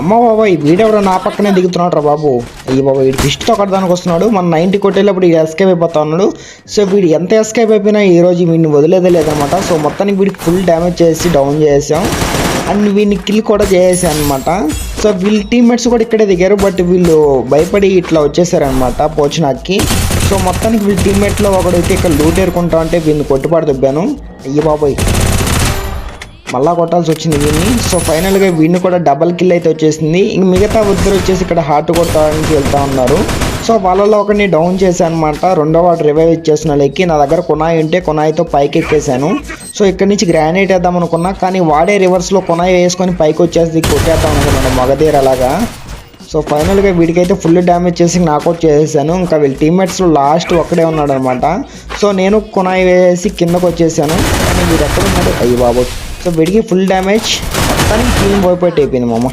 అమ్మ బాబా ఈ వీడెవరో నా పక్కనే దిగుతున్నాడు రా బాబు. ఈ బాబా వీడి ఫిస్ట్ ఒకదానికి వస్తున్నాడు. మన నైన్టీ కొట్టేటప్పుడు వీడు ఎస్కేప్ అయిపోతా ఉన్నాడు. సో వీడు ఎంత ఎస్కేప్ అయిపోయినా ఈ రోజు వీడిని వదిలేదే లేదనమాట. సో మొత్తానికి వీడికి ఫుల్ డ్యామేజ్ చేసి డౌన్ చేసాం. అండ్ వీడిని కిల్ కూడా చేసేసాం అనమాట సో వీళ్ళ టీమ్మేట్స్ కూడా ఇక్కడే దిగారు బట్ వీళ్ళు భయపడి ఇట్లా వచ్చేసారనమాట పోచినాకి. సో మొత్తానికి వీళ్ళ టీమ్మేట్లో ఒకడైతే ఇక్కడ లూట్ ఏరుకుంటా అంటే వీళ్ళని కొట్టుపాటు దుబ్బాను. అయ్యి బాబాయ్. మళ్ళా కొట్టాల్సి వచ్చింది వీడిని. సో ఫైనల్గా వీడిని కూడా డబల్ కిల్ అయితే వచ్చేసింది. ఇంక మిగతా ఇద్దరు వచ్చేసి ఇక్కడ హార్ట్ కొట్టడానికి వెళ్తా ఉన్నారు. సో వాళ్ళలో ఒకరిని డౌన్ చేశాను అనమాట రెండో వాడు రివైవ్ ఇచ్చేసిన లెక్కి నా దగ్గర కొనాయి ఉంటే కొనాయితో పైకి ఎక్కేసాను సో ఇక్కడ నుంచి గ్రానైట్ వేద్దాం అనుకున్నా కానీ వాడే రివర్స్లో కొనాయి వేసుకొని పైకి వచ్చేసి కొట్టేద్దాం అనుకున్నాను మగధీర అలాగా సో ఫైనల్గా వీడికైతే ఫుల్ డ్యామేజ్ చేసి నాకౌట్ చేసేసాను ఇంకా వీళ్ళ టీమ్మేట్స్లో లాస్ట్ ఒక్కడే ఉన్నాడు అనమాట సో నేను కొనాయి వేసి కిందకు వచ్చేసాను. కానీ వీడు ఎక్కడ ఉన్నాడు? అయ్యి బాబు సో వీడికి ఫుల్ డ్యామేజ్ మొత్తానికి టీం పోయిపోయి అయిపోయింది మామ